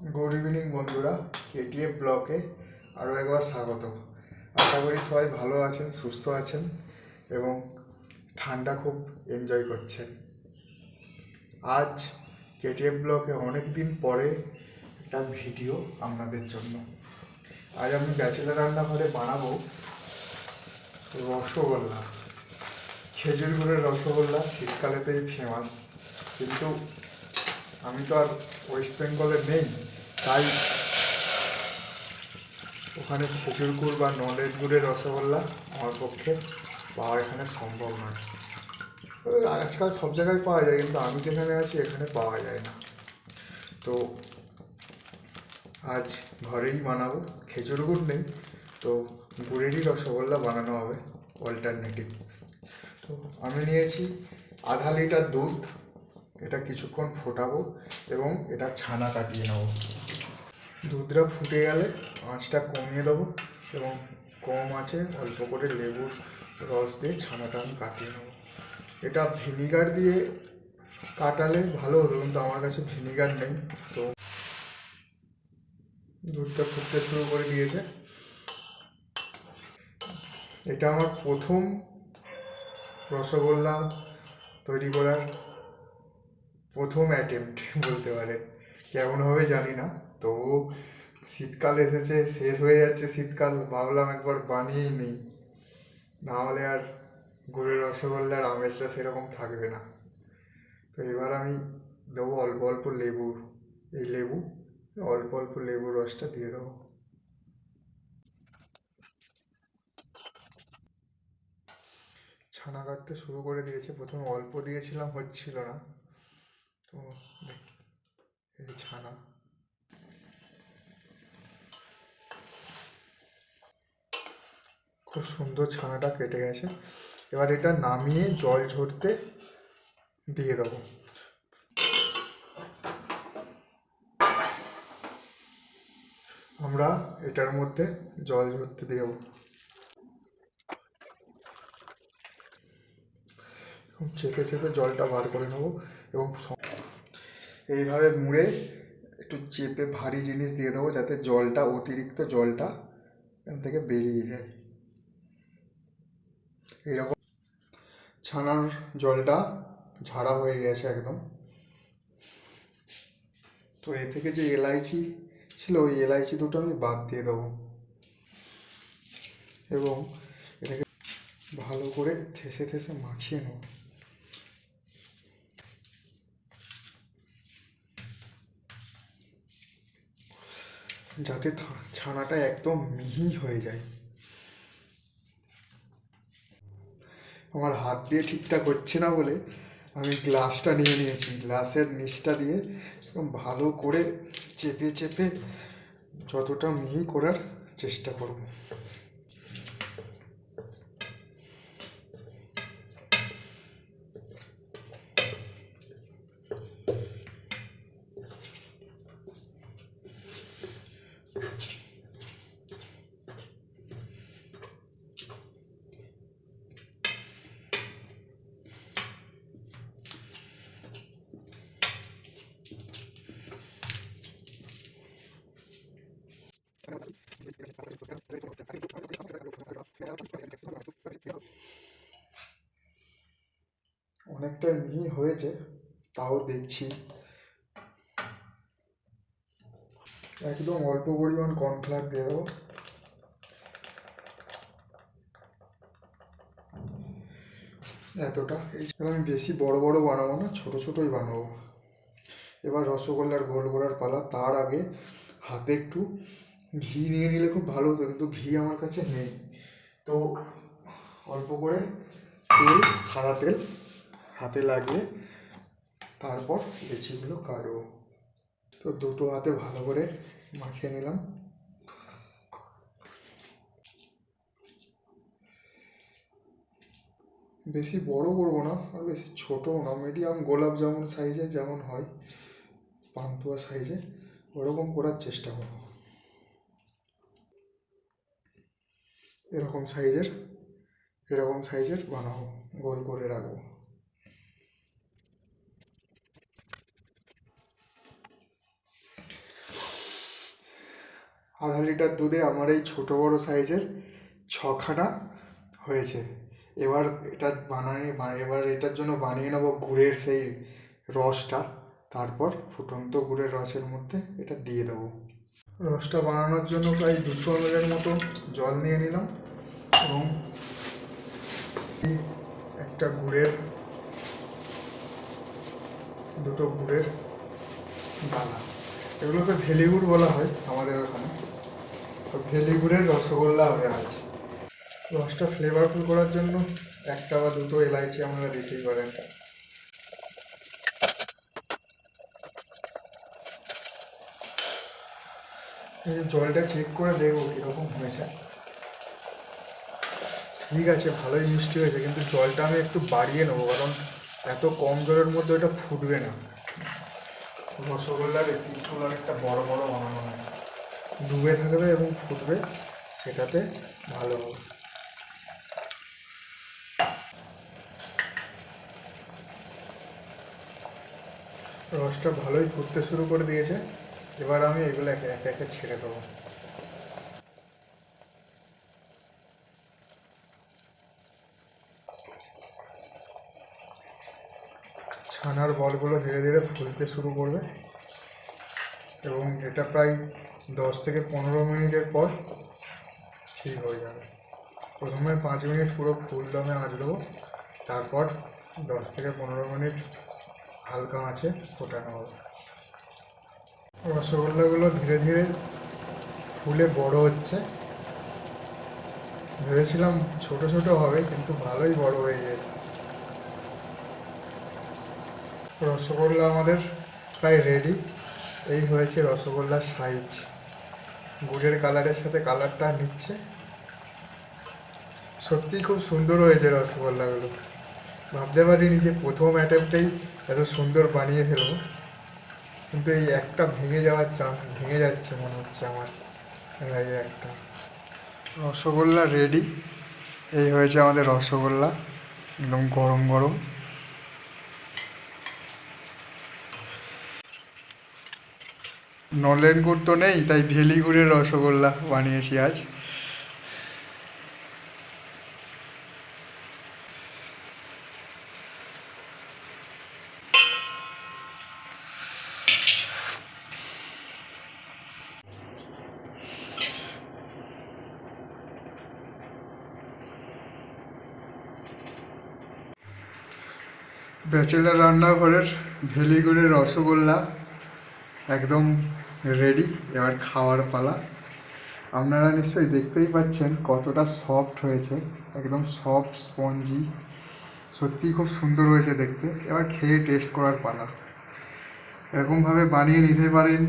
Good evening বন্ধুরা। KTF ব্লকে আরও একবার স্বাগত। আশা করি সবাই ভালো আছেন, সুস্থ আছেন এবং ঠান্ডা খুব এনজয় করছেন। আজ কেটিএফ ব্লকে অনেক দিন পরে একটা ভিডিও আপনাদের জন্য। আজ আমি ব্যাচেলার রান্নাঘরে বানাবো রসগোল্লা। খেজুর গুড়ের রসগোল্লা, শীতকালেতেই ফেমাস কিন্তু আমি তো আর ওয়েস্ট বেঙ্গলে নেই তাই ওখানে খেজুর গুড় বা নলেজ গুড়ের রসগোল্লা আমার পক্ষে পাওয়া এখানে সম্ভব নয়। আজকাল সব জায়গায় পাওয়া যায়, কিন্তু আমি যেখানে আছি এখানে পাওয়া যায় না। তো আজ ঘরেই বানাবো, খেজুর গুড় নেই, তো গুড়েরই রসগোল্লা বানানো হবে অল্টারনেটিভ তো আমি নিয়েছি আধা লিটার দুধ, এটা কিছুক্ষণ ফোটাবো এবং এটা ছানা কাটিয়ে নেব। দুধটা ফুটে গেলে আঁচটা কমিয়ে দেবো এবং কম আছে অল্প করে লেবুর রস দিয়ে ছানাটা আমি কাটিয়ে নেব। এটা ভিনিগার দিয়ে কাটালে ভালো হতো কিন্তু আমার কাছে ভিনিগার নেই। তো দুধটা ফুটতে শুরু করে দিয়েছে। এটা আমার প্রথম রসগোল্লা তৈরি করার প্রথম অ্যাটেম্প্ট বলতে পারেন। কেমন হবে জানি না। তো শীতকাল এসেছে, শেষ হয়ে যাচ্ছে শীতকাল, ভাবলাম একবার বানিয়েই নেই। না হলে আর গুড়ের রসগোল্লার আমেজটা সেরকম থাকবে না। তো এবার আমি দেবো অল্প অল্প লেবু, এই লেবু, অল্প অল্প লেবুর রসটা দিয়ে দেবো। ছানা কাটতে শুরু করে দিয়েছে, প্রথমে অল্প দিয়েছিলাম, হচ্ছিল না। তো এই ছানা। খুব সুন্দর ছানাটা কেটে গেছে। এবার এটা নামিয়ে জল ঝরতে দিয়ে দেবো। আমরা এটার মধ্যে জল ঝরতে দেবো। চেপে চেপে জলটা বার করে নেব এবং এইভাবে মুড়ে একটু চেপে ভারী জিনিস দিয়ে দেবো যাতে জলটা, অতিরিক্ত জলটা এখান থেকে বেরিয়ে যায়। এইরকম ছানার জলটা ঝাড়া হয়ে গেছে একদম। তো এ থেকে যে এলাইচি ছিল, ওই এলাইচি দুটো আমি বাদ দিয়ে দেবো। এবং এটাকে ভালো করে থেসে থেসে মাখিয়ে নেব। যাতে ছানাটা একদম মিহি হয়ে যায়। আমার হাত দিয়ে ঠিকঠাক হচ্ছে না বলে আমি গ্লাসটা নিয়ে নিয়েছি। গ্লাসের নিচটা দিয়ে ভালো করে চেপে চেপে যতটা মিহি করার চেষ্টা করব। অনেকটা মিহি হয়েছে, তাও দেখছি। একদম অল্প পরিমাণ কর্নফ্লাওয়ার দিয়ে দেবো। এতটা। এই আমি বেশি বড় বড় বানাবো না, ছোট ছোটই বানাবো। এবার রসগোল্লার গোল করার পালা, তার আগে হাতে একটু ঘি নিয়ে নিলে খুব ভালো হতো, কিন্তু ঘি আমার কাছে নেই। তো অল্প করে তেল, সাদা তেল হাতে লাগিয়ে তারপর লেচিগুলো কাটবো তো দুটো হাতে ভালো করে মাখিয়ে নিলাম। বেশি বড় করব না, আর বেশি ছোটও না মিডিয়াম গোলাপ জামুন সাইজে যেমন হয়, পান্তুয়া সাইজে ওরকম করার চেষ্টা করব। এরকম সাইজের এরকম সাইজের বানাবো, গোল করে রাখব। আধা লিটার দুধে আমার এই ছোটো বড়ো সাইজের ছখানা হয়েছে। এবার এটা বানানি এবার এটার জন্য বানিয়ে নেব গুড়ের সেই রসটা, তারপর ফুটন্ত গুড়ের রসের মধ্যে এটা দিয়ে দেবো। রসটা বানানোর জন্য প্রায় দুশো এমএলের মতো জল নিয়ে নিলাম এবং একটা গুড়ের, দুটো গুড়ের দানা। এগুলোকে ভেলি গুড় বলা হয় আমাদের ওখানে। তো ভেলি গুড়ের রসগোল্লা হবে আজ। রসটা ফ্লেভারফুল করার জন্য একটা বা দুটো এলাইচি আপনারা দিতেই পারেন এই যে জলটা চেক করে দেখব কীরকম হয়েছে। ঠিক আছে, ভালোই মিষ্টি হয়েছে, কিন্তু জলটা আমি একটু বাড়িয়ে নেব, কারণ এত কম জলের মধ্যে ওটা ফুটবে না। রসগোল্লার পিসগুলো একটা বড় বড় বানানো হয় ডুবে থাকবে এবং ফুটবে, সেটাতে ভালো হবে। রসটা ভালোই ফুটতে শুরু করে দিয়েছে। এবার আমি এগুলো একে একে একে ছেড়ে দেবো। ছানার বলগুলো ধীরে ধীরে ফুলতে শুরু করবে এবং এটা প্রায় দশ থেকে পনেরো মিনিটের পর ঠিক হয়ে যাবে। প্রথমে পাঁচ মিনিট পুরো ফুল দমে আঁচ দেবো, তারপর দশ থেকে পনেরো মিনিট হালকা আঁচে ফোটানো হবে। রসগোল্লাগুলো ধীরে ধীরে ফুলে বড় হচ্ছে। ভেবেছিলাম ছোট ছোট হবে, কিন্তু ভালোই বড় হয়ে গেছে। রসগোল্লা আমাদের প্রায় রেডি এই হয়েছে রসগোল্লার সাইজ গুড়ের কালারের সাথে কালারটা নিচ্ছে। সত্যিই খুব সুন্দর হয়েছে রসগোল্লাগুলো। ভাবতে পারিনি যে প্রথম অ্যাটেম্পটেই এত সুন্দর বানিয়ে ফেলব। কিন্তু এই একটা ভেঙে যাওয়ার চান্স, ভেঙে যাচ্ছে মনে হচ্ছে আমার। এই একটা। রসগোল্লা রেডি এই হয়েছে আমাদের রসগোল্লা, একদম গরম গরম। নলেন গুড় তো নেই, তাই ভেলি গুড়ের রসগোল্লা বানিয়েছি আজ। ব্যাচেলার রান্নাঘরের ভেলিগুড়ের রসগোল্লা একদম রেডি এবার খাওয়ার পালা। আপনারা নিশ্চয়ই দেখতেই পাচ্ছেন কতটা সফট হয়েছে, একদম সফট স্পঞ্জি সত্যি খুব সুন্দর হয়েছে দেখতে, এবার খেয়ে টেস্ট করার পালা। এরকমভাবে বানিয়ে নিতে পারেন